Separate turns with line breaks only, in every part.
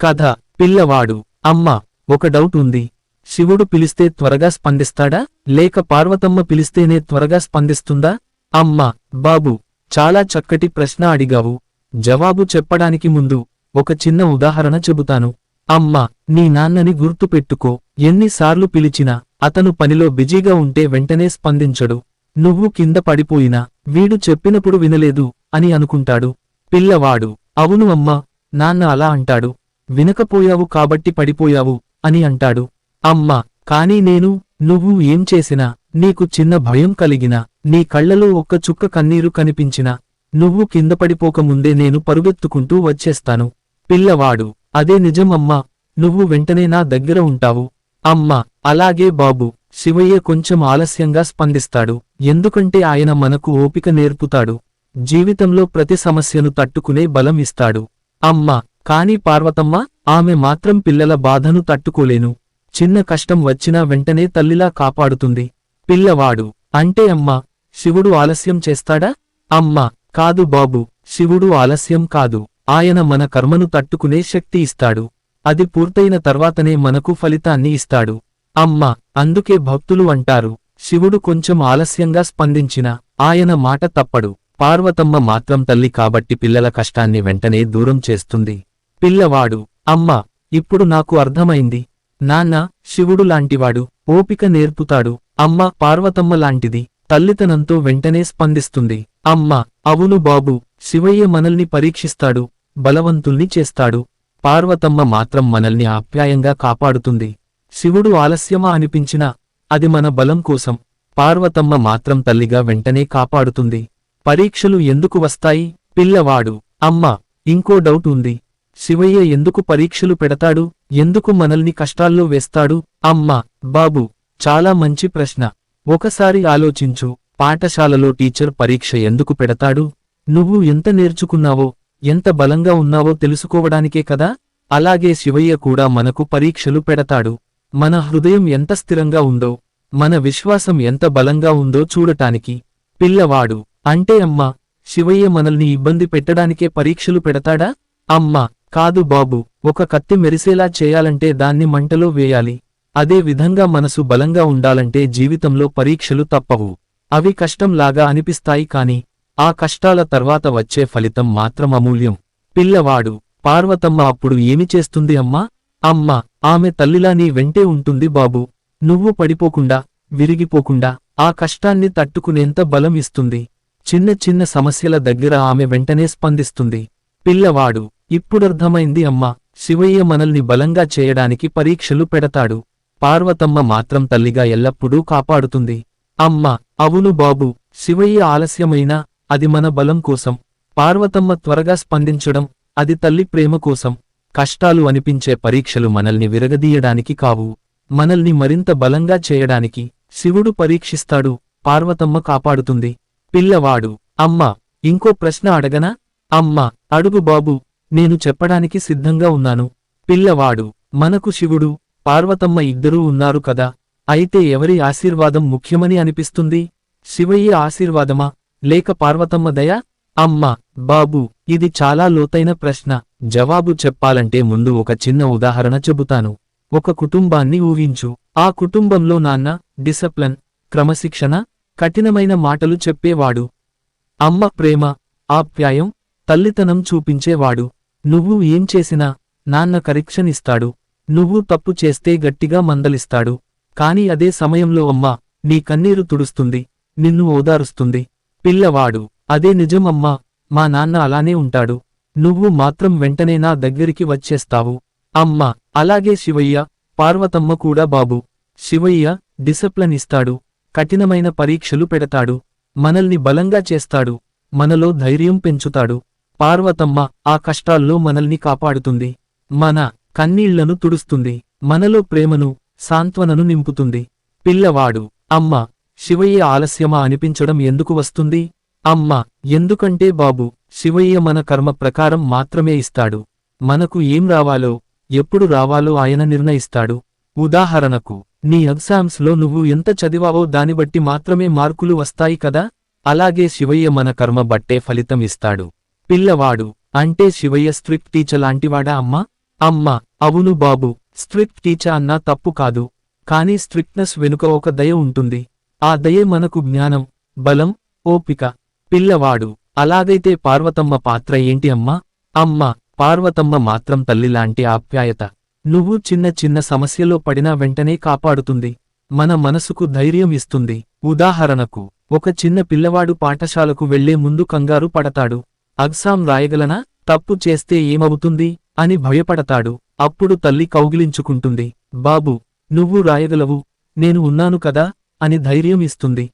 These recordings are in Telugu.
కథ. పిల్లవాడు. అమ్మ ఒక డౌట్ ఉంది. శివుడు పిలిస్తే త్వరగా స్పందిస్తాడా? లేక పార్వతమ్మ పిలిస్తేనే త్వరగా స్పందిస్తుందా? అమ్మ బాబు చాలా చక్కటి ప్రశ్న అడిగావు. జవాబు చెప్పడానికి ముందు ఒక చిన్న ఉదాహరణ చెబుతాను. అమ్మ నీ నాన్నని గుర్తుపెట్టుకో ఎన్నిసార్లు పిలిచినా అతను పనిలో బిజీగా ఉంటే వెంటనే స్పందించడు. నువ్వు కింద పడిపోయినా వీడు చెప్పినప్పుడు వినలేదు అని అనుకుంటాడు. పిల్లవాడు అవును అమ్మా నాన్న అలా అంటాడు. వినకపోయావు కాబట్టి పడిపోయావు అని అంటాడు. అమ్మా కాని నేను నువ్వు ఏం చేసినా నీకు చిన్న భయం కలిగినా నీ కళ్ళలో ఒక్క చుక్క కన్నీరు కనిపించినా నువ్వు కింద పడిపోకముందే నేను పరుగెత్తుకుంటూ వచ్చేస్తాను. పిల్లవాడు అదే నిజం అమ్మా నువ్వు వెంటనే నా దగ్గర ఉంటావు. అమ్మా అలాగే బాబు శివయ్య కొంచెం ఆలస్యంగా స్పందిస్తాడు. ఎందుకంటే ఆయన మనకు ఓపిక నేర్పుతాడు. జీవితంలో ప్రతి సమస్యను తట్టుకునే బలం ఇస్తాడు. అమ్మా కాని పార్వతమ్మ ఆమె మాత్రం పిల్లల బాధను తట్టుకోలేను. చిన్న కష్టం వచ్చినా వెంటనే తల్లిలా కాపాడుతుంది. పిల్లవాడు. అంటే అమ్మ. శివుడు ఆలస్యం చేస్తాడా? అమ్మ. కాదు బాబు. శివుడు ఆలస్యం కాదు. ఆయన మన కర్మను తట్టుకునే శక్తి ఇస్తాడు. అది పూర్తయిన తర్వాతనే మనకు ఫలితాన్ని ఇస్తాడు. అమ్మ. అందుకే భక్తులు అంటారు. శివుడు కొంచెం ఆలస్యంగా స్పందించిన ఆయన మాట తప్పడు. పార్వతమ్మ మాత్రం తల్లి కాబట్టి పిల్లల కష్టాన్ని వెంటనే దూరం చేస్తుంది. పిల్లవాడు అమ్మ ఇప్పుడు నాకు అర్థమైంది. నాన్న శివుడు లాంటివాడు ఓపిక నేర్పుతాడు. అమ్మ పార్వతమ్మ లాంటిది. తల్లితనంతో వెంటనే స్పందిస్తుంది. అమ్మ అవును బాబు శివయ్య మనల్ని పరీక్షిస్తాడు బలవంతుల్ని చేస్తాడు. పార్వతమ్మ మాత్రం మనల్ని ఆప్యాయంగా కాపాడుతుంది. శివుడు ఆలస్యమా అనిపించినా అది మన బలం కోసం. పార్వతమ్మ మాత్రం తల్లిగా వెంటనే కాపాడుతుంది. పరీక్షలు ఎందుకు వస్తాయి? పిల్లవాడు అమ్మ ఇంకో డౌట్ ఉంది. శివయ్య ఎందుకు పరీక్షలు పెడతాడు? ఎందుకు మనల్ని కష్టాల్లో వేస్తాడు? అమ్మా బాబు చాలా మంచి ప్రశ్న. ఒకసారి ఆలోచించు పాఠశాలలో టీచర్ పరీక్ష ఎందుకు పెడతాడు? నువ్వు ఎంత నేర్చుకున్నావో ఎంత బలంగా ఉన్నావో తెలుసుకోవడానికే కదా? అలాగే శివయ్య కూడా మనకు పరీక్షలు పెడతాడు. మన హృదయం ఎంత స్థిరంగా ఉందో మన విశ్వాసం ఎంత బలంగా ఉందో చూడటానికి. పిల్లవాడు అంటే అమ్మా శివయ్య మనల్ని ఇబ్బంది పెట్టడానికే పరీక్షలు పెడతాడా? అమ్మా కాదు బాబు ఒక కత్తి మెరిసేలా చేయాలంటే దాన్ని మంటలో వేయాలి. అదే విధంగా మనసు బలంగా ఉండాలంటే జీవితంలో పరీక్షలు తప్పవు. అవి కష్టంలాగా అనిపిస్తాయి కాని ఆ కష్టాల తర్వాత వచ్చే ఫలితం మాత్రం అమూల్యం. పిల్లవాడు పార్వతమ్మ అప్పుడు ఏమి చేస్తుంది అమ్మా? అమ్మ ఆమె తల్లిలా నీ వెంటే ఉంటుంది బాబు. నువ్వు పడిపోకుండా విరిగిపోకుండా ఆ కష్టాన్ని తట్టుకునేంత బలం ఇస్తుంది. చిన్న చిన్న సమస్యల దగ్గర ఆమె వెంటనే స్పందిస్తుంది. పిల్లవాడు ఇప్పుడర్థమైంది అమ్మా. శివయ్య మనల్ని బలంగా చేయడానికి పరీక్షలు పెడతాడు. పార్వతమ్మ మాత్రం తల్లిగా ఎల్లప్పుడూ కాపాడుతుంది. అమ్మ అవును బాబు శివయ్య ఆలస్యమైనా అది మన బలం కోసం. పార్వతమ్మ త్వరగా స్పందించడం అది తల్లి ప్రేమ కోసం. కష్టాలు అనిపించే పరీక్షలు మనల్ని విరగదీయడానికి కావు. మనల్ని మరింత బలంగా చేయడానికి శివుడు పరీక్షిస్తాడు పార్వతమ్మ కాపాడుతుంది. పిల్లవాడు అమ్మ ఇంకో ప్రశ్న అడగనా? అమ్మ అడుగు బాబు. నేను చెప్పడానికి సిద్ధంగా ఉన్నాను. పిల్లవాడు మనకు శివుడు పార్వతమ్మ ఇద్దరూ ఉన్నారు కదా. అయితే ఎవరి ఆశీర్వాదం ముఖ్యమని అనిపిస్తుంది? శివయ్య ఆశీర్వాదమా? లేక పార్వతమ్మ దయ? అమ్మ బాబు ఇది చాలా లోతైన ప్రశ్న. జవాబు చెప్పాలంటే ముందు ఒక చిన్న ఉదాహరణ చెబుతాను. ఒక కుటుంబాన్ని ఊహించు. ఆ కుటుంబంలో నాన్న డిసప్లన్ క్రమశిక్షణ కఠినమైన మాటలు చెప్పేవాడు. అమ్మ ప్రేమ ఆప్యాయం తల్లితనం చూపించేవాడు. నువ్వు ఏం చేసినా నాన్న కరెక్షనిస్తాడు. నువ్వు తప్పు చేస్తే గట్టిగా మందలిస్తాడు. కాని అదే సమయంలో అమ్మ నీ కన్నీరు తుడుస్తుంది నిన్ను ఓదారుస్తుంది. పిల్లవాడు అదే నిజం అమ్మా మా నాన్న అలానే ఉంటాడు. నువ్వు మాత్రం వెంటనే నా దగ్గరికి వచ్చేస్తావు. అమ్మ అలాగే శివయ్య పార్వతమ్మ కూడా బాబు. శివయ్య డిసిప్లిన్ ఇస్తాడు కఠినమైన పరీక్షలు పెడతాడు మనల్ని బలంగా చేస్తాడు మనలో ధైర్యం పెంచుతాడు. పార్వతమ్మ ఆ కష్టాల్లో మనల్ని కాపాడుతుంది. మన కన్నీళ్ళను తుడుస్తుంది. మనలో ప్రేమను సాంత్వనను నింపుతుంది. పిల్లవాడు అమ్మ శివయ్య ఆలస్యమా అనిపించడం ఎందుకు వస్తుంది? అమ్మ ఎందుకంటే బాబు శివయ్య మన కర్మ ప్రకారం మాత్రమే ఇస్తాడు. మనకు ఏం రావాలో ఎప్పుడు రావాలో ఆయన నిర్ణయిస్తాడు. ఉదాహరణకు నీ ఎగ్జామ్స్లో నువ్వు ఎంత చదివావో దాని బట్టి మాత్రమే మార్కులు వస్తాయి కదా? అలాగే శివయ్య మన కర్మ బట్టే ఫలితం ఇస్తాడు. పిల్లవాడు. అంటే శివయ్య స్ట్రిప్ టీచలాంటివాడా అమ్మా? అమ్మా అవును బాబు. స్ట్రిప్ టీచ అన్నా తప్పు కాదు. కానీ స్ట్రిక్ట్నెస్ వెనుక ఒక దయ ఉంటుంది. ఆ దయే మనకు జ్ఞానం బలం ఓపిక. పిల్లవాడు. అలాగైతే పార్వతమ్మ పాత్ర ఏంటి అమ్మా? అమ్మ పార్వతమ్మ మాత్రం తల్లిలాంటి ఆప్యాయత. నువ్వు చిన్న చిన్న సమస్యలో పడినా వెంటనే కాపాడుతుంది. మన మనసుకు ధైర్యం ఇస్తుంది. ఉదాహరణకు ఒక చిన్న పిల్లవాడు పాఠశాలకు వెళ్ళే ముందు కంగారు పడతాడు. అగ్సాం రాయగలనా? తప్పు చేస్తే ఏమవుతుంది? అని భయపడతాడు. అప్పుడు తల్లి కౌగిలించుకుంటుంది. బాబు నువ్వు రాయగలవు. నేను ఉన్నాను కదా? అని ధైర్యం ఇస్తుంది.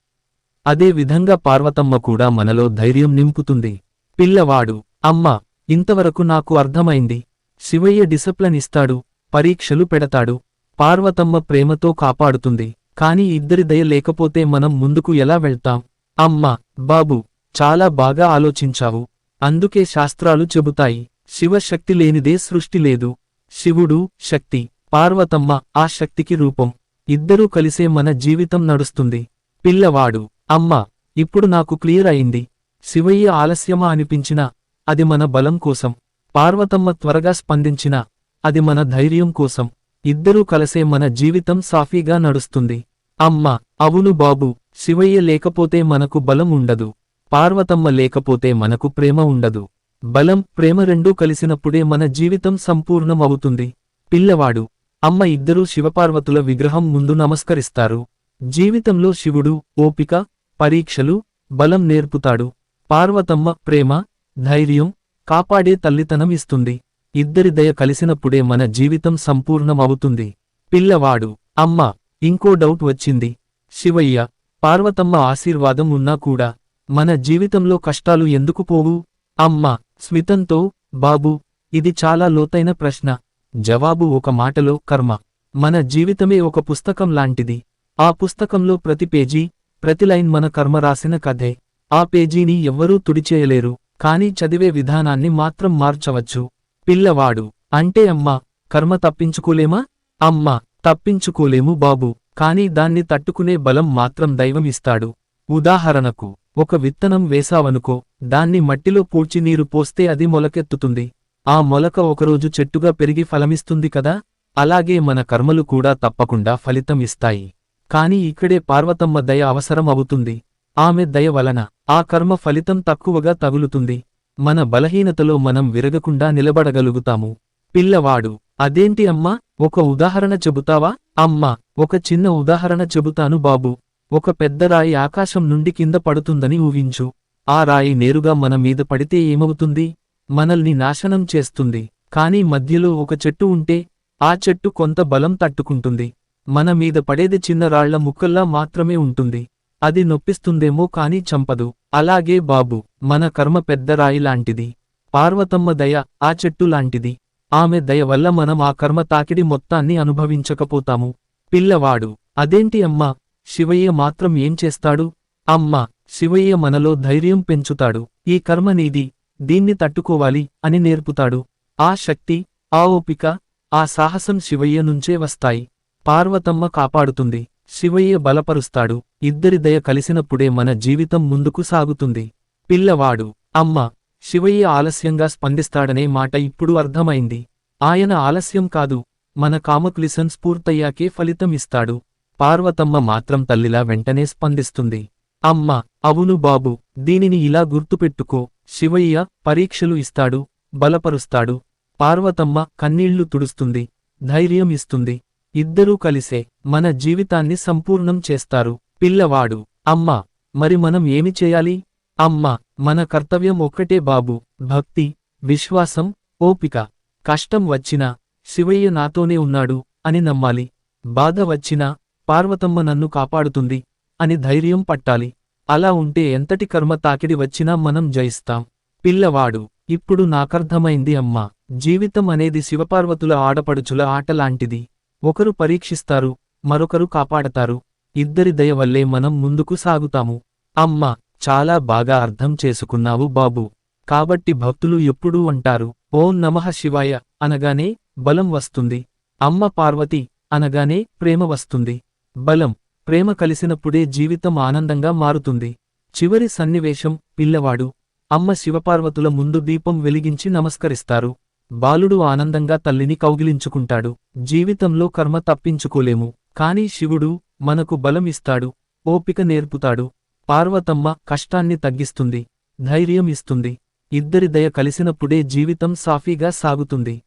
అదే విధంగా పార్వతమ్మ కూడా మనలో ధైర్యం నింపుతుంది. పిల్లవాడు అమ్మ ఇంతవరకు నాకు అర్థమైంది. శివయ్య డిసిప్లిన్ ఇస్తాడు పరీక్షలు పెడతాడు. పార్వతమ్మ ప్రేమతో కాపాడుతుంది. కాని ఇద్దరి దయ లేకపోతే మనం ముందుకు ఎలా వెళ్తాం? అమ్మ బాబు చాలా బాగా ఆలోచించావు. అందుకే శాస్త్రాలు చెబుతాయి శివశక్తి లేనిదే సృష్టి లేదు శివుడు శక్తి పార్వతమ్మ ఆ శక్తికి రూపం. ఇద్దరూ కలిసే మన జీవితం నడుస్తుంది. పిల్లవాడు అమ్మ ఇప్పుడు నాకు క్లియర్ అయింది. శివయ్య ఆలస్యమా అనిపించినా అది మన బలం కోసం. పార్వతమ్మ త్వరగా స్పందించినా అది మన ధైర్యం కోసం. ఇద్దరూ కలిసే మన జీవితం సాఫీగా నడుస్తుంది. అమ్మ అవును బాబు శివయ్య లేకపోతే మనకు బలం ఉండదు. పార్వతమ్మ లేకపోతే మనకు ప్రేమ ఉండదు. బలం ప్రేమ రెండూ కలిసినప్పుడే మన జీవితం సంపూర్ణం అవుతుంది పిల్లవాడు అమ్మ ఇద్దరూ శివపార్వతుల విగ్రహం ముందు నమస్కరిస్తారు. జీవితంలో శివుడు ఓపిక పరీక్షలు బలం నేర్పుతాడు. పార్వతమ్మ ప్రేమ ధైర్యం కాపాడే తల్లితనం ఇస్తుంది. ఇద్దరి దయ కలిసినప్పుడే మన జీవితం సంపూర్ణం అవుతుంది పిల్లవాడు అమ్మ ఇంకో డౌట్ వచ్చింది. శివయ్య పార్వతమ్మ ఆశీర్వాదం ఉన్నా కూడా మన జీవితంలో కష్టాలు ఎందుకు పోవు? అమ్మ స్మితంతో బాబు ఇది చాలా లోతైన ప్రశ్న. జవాబు ఒక మాటలో కర్మ. మన జీవితమే ఒక పుస్తకం లాంటిది. ఆ పుస్తకంలో ప్రతి పేజీ ప్రతి లైన్ మన కర్మ రాసిన కథే. ఆ పేజీని ఎవ్వరూ తుడిచేయలేరు కానీ చదివే విధానాన్ని మాత్రం మార్చవచ్చు. పిల్లవాడు. అంటే అమ్మా కర్మ తప్పించుకోలేమా? అమ్మా తప్పించుకోలేము బాబు కాని దాన్ని తట్టుకునే బలం మాత్రం దైవం ఇస్తాడు. ఉదాహరణకు ఒక విత్తనం వేసావనుకో దాన్ని మట్టిలో పూడ్చి నీరు పోస్తే అది మొలకెత్తుతుంది. ఆ మొలక ఒకరోజు చెట్టుగా పెరిగి ఫలమిస్తుంది కదా? అలాగే మన కర్మలు కూడా తప్పకుండా ఫలితం ఇస్తాయి. కాని ఇక్కడే పార్వతమ్మ దయ అవసరం అవుతుంది ఆమె దయ వలన ఆ కర్మ ఫలితం తక్కువగా తగులుతుంది. మన బలహీనతలో మనం విరగకుండా నిలబడగలుగుతాము. పిల్లవాడు అదేంటి అమ్మా? ఒక ఉదాహరణ చెబుతావా? అమ్మా ఒక చిన్న ఉదాహరణ చెబుతాను బాబు. ఒక పెద్ద రాయి ఆకాశం నుండి కింద పడుతుందని ఊహించు. ఆ రాయి నేరుగా మన మీద పడితే ఏమవుతుంది? మనల్ని నాశనం చేస్తుంది. కాని మధ్యలో ఒక చెట్టు ఉంటే ఆ చెట్టు కొంత బలం తట్టుకుంటుంది. మన మీద పడేది చిన్న రాళ్ళ ముక్కల్లా మాత్రమే ఉంటుంది. అది నొప్పిస్తుందేమో కాని చంపదు. అలాగే బాబు మన కర్మ పెద్ద రాయి లాంటిది. పార్వతమ్మ దయ ఆ చెట్టు లాంటిది. ఆమె దయ వల్ల మనం ఆ కర్మ తాకిడి మొత్తాన్ని అనుభవించకపోతాము. పిల్లవాడు అదేంటి అమ్మా? శివయ్య మాత్రం ఏం చేస్తాడు? అమ్మా శివయ్య మనలో ధైర్యం పెంచుతాడు. ఈ కర్మ నీది. దీన్ని తట్టుకోవాలి అని నేర్పుతాడు. ఆ శక్తి ఆ ఓపిక ఆ సాహసం శివయ్య నుంచే వస్తాయి. పార్వతమ్మ కాపాడుతుంది. శివయ్య బలపరుస్తాడు. ఇద్దరి దయ కలిసినప్పుడే మన జీవితం ముందుకు సాగుతుంది. పిల్లవాడు. అమ్మ శివయ్య ఆలస్యంగా స్పందిస్తాడనే మాట ఇప్పుడు అర్థమైంది. ఆయన ఆలస్యం కాదు. మన కామకులిసన్ స్ఫూర్తయ్యాకే ఫలితం ఇస్తాడు పార్వతమ్మ మాత్రం తల్లిలా వెంటనే స్పందిస్తుంది. అమ్మ అవును బాబు దీనిని ఇలా గుర్తుపెట్టుకో. శివయ్య పరీక్షలు ఇస్తాడు బలపరుస్తాడు. పార్వతమ్మ కన్నీళ్ళు తుడుస్తుంది ధైర్యం ఇస్తుంది. ఇద్దరూ కలిసే మన జీవితాన్ని సంపూర్ణం చేస్తారు. పిల్లవాడు అమ్మ మరి మనం ఏమి చేయాలి? అమ్మ మన కర్తవ్యం ఒక్కటే బాబు. భక్తి విశ్వాసం ఓపిక. కష్టం వచ్చినా శివయ్య నాతోనే ఉన్నాడు అని నమ్మాలి. బాధ వచ్చినా పార్వతమ్మ నన్ను కాపాడుతుంది అని ధైర్యం పట్టాలి. అలా ఉంటే ఎంతటి కర్మ తాకిడి వచ్చినా మనం జయిస్తాం. పిల్లవాడు ఇప్పుడు నాకర్థమైంది అమ్మా జీవితం అనేది శివపార్వతుల ఆడపడుచుల ఆటలాంటిది. ఒకరు పరీక్షిస్తారు మరొకరు కాపాడతారు. ఇద్దరి దయ వల్లే మనం ముందుకు సాగుతాము. అమ్మా చాలా బాగా అర్థం చేసుకున్నావు బాబు. కాబట్టి భక్తులు ఎప్పుడూ అంటారు ఓం నమః శివాయ అనగానే బలం వస్తుంది. అమ్మ పార్వతి అనగానే ప్రేమ వస్తుంది. బలం ప్రేమ కలిసినప్పుడే జీవితం ఆనందంగా మారుతుంది. చివరి సన్నివేశం పిల్లవాడు అమ్మ శివపార్వతుల ముందు దీపం వెలిగించి నమస్కరిస్తారు. బాలుడు ఆనందంగా తల్లిని కౌగిలించుకుంటాడు. జీవితంలో కర్మ తప్పించుకోలేము. కాని శివుడు మనకు బలం ఇస్తాడు ఓపిక నేర్పుతాడు. పార్వతమ్మ కష్టాన్ని తగ్గిస్తుంది ధైర్యం ఇస్తుంది. ఇద్దరి దయ కలిసినప్పుడే జీవితం సాఫీగా సాగుతుంది.